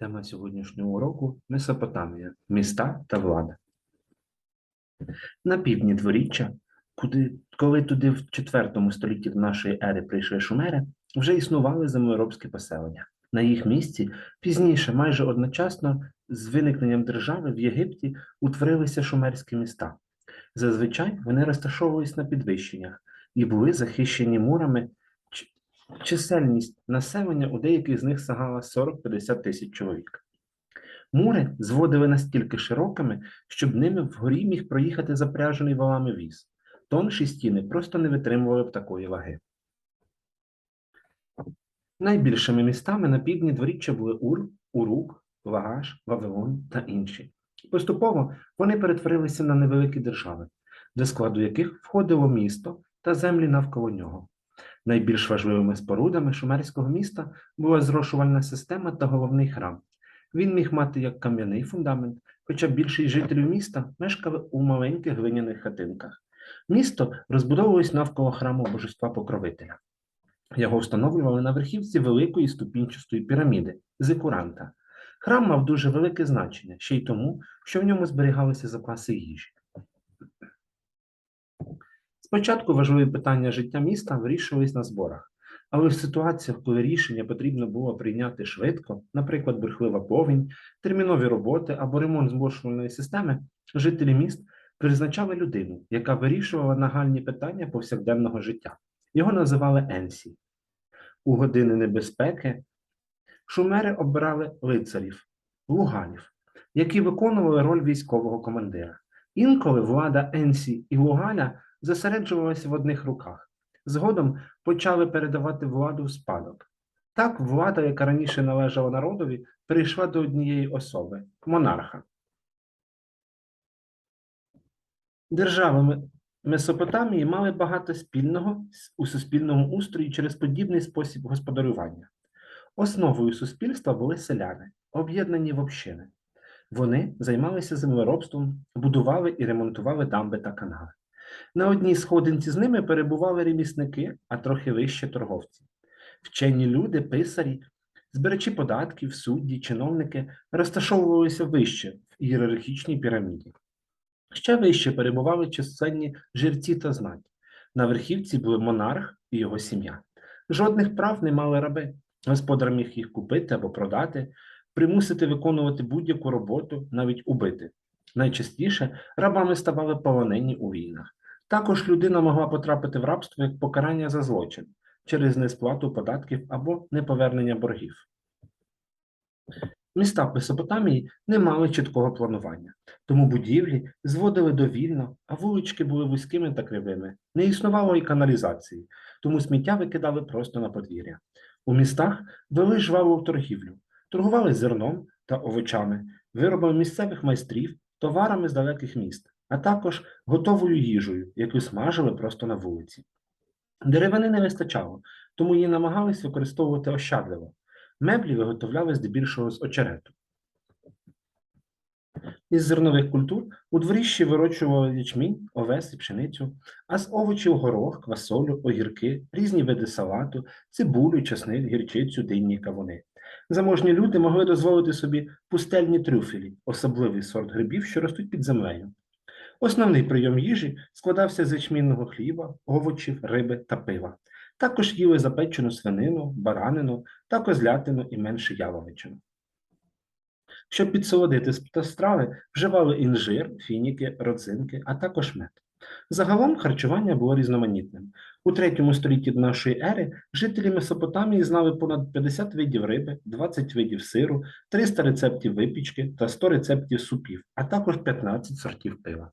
Тема сьогоднішнього уроку Месопотамія, міста та влада. На півдні дворіччя, куди, коли туди в IV столітті нашої ери прийшли шумери, вже існували землеробські поселення. На їх місці пізніше, майже одночасно з виникненням держави в Єгипті утворилися шумерські міста. Зазвичай вони розташовувались на підвищеннях і були захищені мурами. Чисельність населення у деяких з них сягала 40-50 тисяч чоловік. Мури зводили настільки широкими, щоб ними вгорі міг проїхати запряжений валами віз. Тонші стіни просто не витримували б такої ваги. Найбільшими містами на півдні дворіччя були Ур, Урук, Лагаш, Вавилон та інші. Поступово вони перетворилися на невеликі держави, до складу яких входило місто та землі навколо нього. Найбільш важливими спорудами шумерського міста була зрошувальна система та головний храм. Він міг мати як кам'яний фундамент, хоча більшість жителів міста мешкали у маленьких глиняних хатинках. Місто розбудовувалось навколо храму божества покровителя. Його встановлювали на верхівці великої ступінчастої піраміди зикуранта. Храм мав дуже велике значення, ще й тому, що в ньому зберігалися запаси їжі. Спочатку важливі питання життя міста вирішувались на зборах, але в ситуаціях, коли рішення потрібно було прийняти швидко, наприклад, бурхлива повінь, термінові роботи або ремонт змошувальної системи, жителі міст призначали людину, яка вирішувала нагальні питання повсякденного життя. Його називали Енсі. У години небезпеки шумери обирали лицарів, лугалів, які виконували роль військового командира. Інколи влада Енсі і Лугаля зосереджувалася в одних руках. Згодом почали передавати владу в спадок. Так, влада, яка раніше належала народові, перейшла до однієї особи монарха. Держави Месопотамії мали багато спільного у суспільному устрої через подібний спосіб господарювання. Основою суспільства були селяни, об'єднані в общини. Вони займалися землеробством, будували і ремонтували дамби та канали. На одній сходинці з ними перебували ремісники, а трохи вище торговці. Вчені люди, писарі, збирачі податків, судді, чиновники розташовувалися вище в ієрархічній піраміді. Ще вище перебували численні жерці та знать. На верхівці були монарх і його сім'я. Жодних прав не мали раби. Господар міг їх купити або продати, примусити виконувати будь-яку роботу, навіть убити. Найчастіше рабами ставали полонені у війнах. Також людина могла потрапити в рабство як покарання за злочин через несплату податків або неповернення боргів. Міста в Месопотамії не мали чіткого планування, тому будівлі зводили довільно, а вулички були вузькими та кривими. Не існувало і каналізації, тому сміття викидали просто на подвір'я. У містах вели жваву торгівлю, торгували зерном та овочами, виробами місцевих майстрів, товарами з далеких міст, а також готовою їжею, яку смажили просто на вулиці. Деревини не вистачало, тому її намагались використовувати ощадливо. Меблі виготовляли здебільшого з очерету. Із зернових культур у дворіжжі вирощували ячмінь, овес і пшеницю, а з овочів горох, квасолю, огірки, різні види салату, цибулю, часник, гірчицю, динні кавуни. Заможні люди могли дозволити собі пустельні трюфелі, особливий сорт грибів, що ростуть під землею. Основний прийом їжі складався з ячмінного хліба, овочів, риби та пива. Також їли запечену свинину, баранину та козлятину і менше яловичину. Щоб підсолодити страви, вживали інжир, фініки, родзинки, а також мед. Загалом харчування було різноманітним. У третьому столітті до нашої ери жителі Месопотамії знали понад 50 видів риби, 20 видів сиру, 300 рецептів випічки та 100 рецептів супів, а також 15 сортів пива.